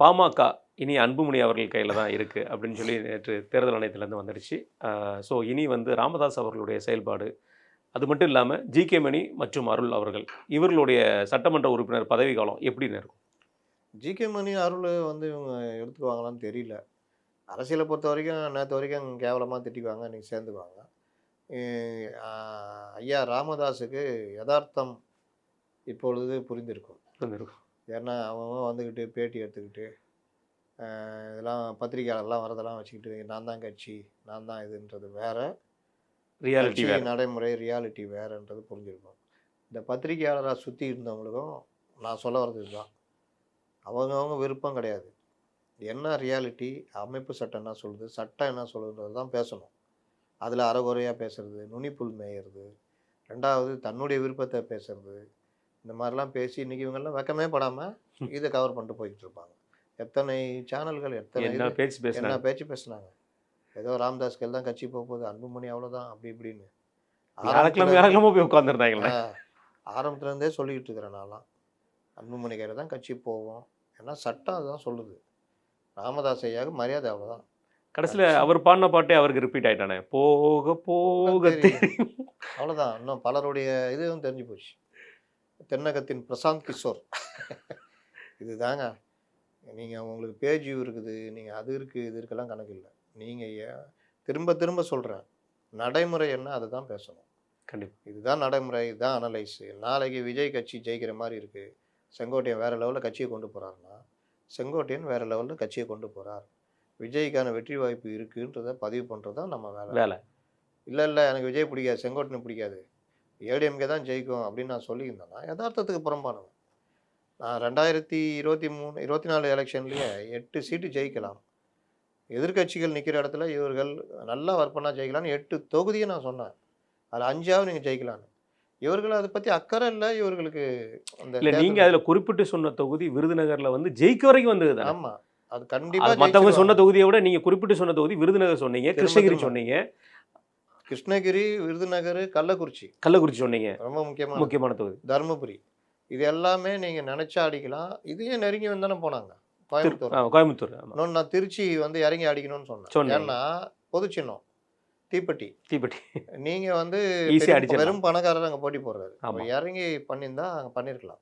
பாமக இனி அன்புமணி அவர்கள் கையில் தான் இருக்குது அப்படின்னு சொல்லி நேற்று தேர்தல் ஆணையத்திலேருந்து வந்துடுச்சு ஸோ இனி வந்து ராமதாஸ் அவர்களுடைய செயல்பாடு அது மட்டும் இல்லாமல் ஜி கே மணி மற்றும் அருள் அவர்கள் இவர்களுடைய சட்டமன்ற உறுப்பினர் பதவி காலம் எப்படின்னு இருக்கும்? ஜிகே மணி அருள் வந்து இவங்க எடுத்துக்குவாங்களான்னு தெரியல. அரசியலை பொறுத்த வரைக்கும் நேற்று வரைக்கும் கேவலமாக திட்டிக்குவாங்க இன்றைக்கி சேர்ந்துக்குவாங்க. ஐயா ராமதாஸுக்கு யதார்த்தம் இப்பொழுது புரிந்திருக்கும். இருந்திருக்கும் ஏன்னா அவன் வந்துக்கிட்டு பேட்டி எடுத்துக்கிட்டு இதெல்லாம் பத்திரிகையாளர்லாம் வரதெல்லாம் வச்சுக்கிட்டு நான் தான் கட்சி நான் தான் இதுன்றது வேற. ரியாலிட்டி நடைமுறை ரியாலிட்டி வேறன்றது புரிஞ்சிருக்கும். இந்த பத்திரிகையாளராக சுற்றி இருந்தவங்களுக்கும் நான் சொல்ல வர்றது இதுதான். அவங்கவங்க விருப்பம் கிடையாது. என்ன ரியாலிட்டி அமைப்பு சட்டம் என்ன சொல்லுது சட்டம் என்ன சொல்லுதுன்றது தான் பேசணும். அதில் அறகுறையாக பேசுறது நுனிப்புல் மேயறது ரெண்டாவது தன்னுடைய விருப்பத்தை பேசுறது இந்த மாதிரிலாம் பேசி இன்னைக்கு இவங்கெல்லாம் வெக்கமே படாமல் இதை கவர் பண்ணிட்டு போய்கிட்டு இருப்பாங்க எத்தனை சேனல்கள் எத்தனை என்ன பேச்சு என்ன பேசினாங்க பேச்சு பேசுனாங்க? ஏதோ ராம்தாஸ் கையில் தான் கட்சி போக போகுது அன்புமணி அவ்வளோதான் அப்படி இப்படின்னு. வியாழக்கிழமை போய் உட்காந்துருந்தாங்களே ஆரம்பத்துல இருந்தே சொல்லிக்கிட்டு இருக்கிறேன் நான்லாம். அன்புமணி கையில் தான் கட்சி போவோம். ஏன்னா சட்டம் அதுதான் சொல்லுது. ராமதாஸ் ஐயாவுக்கு மரியாதை அவ்வளோதான் கடைசியில் அவர் பாடின பாட்டே அவருக்கு ரிப்பீட் ஆயிட்டானே. போக போக அவ்வளோதான் இன்னும் பலருடைய இதுவும் தெரிஞ்சு போச்சு. தென்னகத்தின் பிரசாந்த் கிஷோர். இதுதாங்க. நீங்கள் உங்களுக்கு பேஜ் இருக்குது நீங்கள் அது இருக்குது இது இருக்கெல்லாம் கணக்கு இல்லை. நீங்கள் திரும்ப திரும்ப சொல்கிறேன் நடைமுறை என்ன அதை தான் பேசணும். கண்டிப்பா. இதுதான் நடைமுறை இதுதான் அனலைஸு நாளைக்கு விஜய் கட்சி ஜெயிக்கிற மாதிரி இருக்குது செங்கோட்டையன் வேறு லெவலில் கட்சியை கொண்டு போகிறாருன்னா செங்கோட்டையன் வேறு லெவலில் கட்சியை கொண்டு போகிறார் விஜய்க்கான வெற்றி வாய்ப்பு இருக்குன்றதை பதிவு பண்ணுறது தான் நம்ம வேலை. வேலை. இல்லை இல்லை எனக்கு விஜய் பிடிக்காது செங்கோட்டையன் பிடிக்காது. ஏடிஎம்கே தான் ஜெயிக்கும் அப்படின்னு நான் சொல்லியிருந்தேன்னா யதார்த்தத்துக்கு புறம்பானவன். நான் ரெண்டாயிரத்தி இருபத்தி மூணு இருபத்தி நாலு எலெக்ஷன்லேயே எட்டு சீட்டு ஜெயிக்கலாம். எதிர்க்கட்சிகள் நிற்கிற இடத்துல இவர்கள் நல்லா ஒர்க் பண்ணால் ஜெயிக்கலாம்னு எட்டு தொகுதியை நான் சொன்னேன். அதில் அஞ்சாவது நீங்கள் ஜெயிக்கலான்னு இவர்கள் அதை பற்றி அக்கறை இல்லை இவர்களுக்கு அந்த இல்ல நீங்க அதுல குறிப்பிட்டு சொன்ன தொகுதி விருதுநகர்ல வந்து ஜெயிக்க வரைக்கும் வந்தது தானே? ஆமாம் அது கண்டிப்பாக மத்தவங்க சொன்ன தொகுதியை விட நீங்க குறிப்பிட்டு சொன்ன தொகுதி விருதுநகர் சொன்னீங்க கிருஷ்ணகிரி. சொன்னீங்க. கிருஷ்ணகிரி விருதுநகர் கள்ளக்குறிச்சி. கள்ளக்குறிச்சி சொன்னீங்க. ரொம்ப முக்கியமான முக்கியமான தொகுதி. தருமபுரி. இது எல்லாமே நீங்கள் நினச்சா அடிக்கலாம். இதையும் நெருங்கி வந்தானே போனாங்க. திரு- கோயம்புத்தூர். கோயம்புத்தூர். இன்னொன்று நான் திருச்சி வந்து இறங்கி அடிக்கணும்னு சொன்னேன். ஏன்னா பொது சின்னம். தீப்பெட்டி. தீப்பெட்டி. நீங்க வந்து பெரும். வெறும் பணக்காரர் அங்கே போட்டி போடுறாரு. அப்ப இறங்கி பண்ணியிருந்தா அங்கே பண்ணியிருக்கலாம்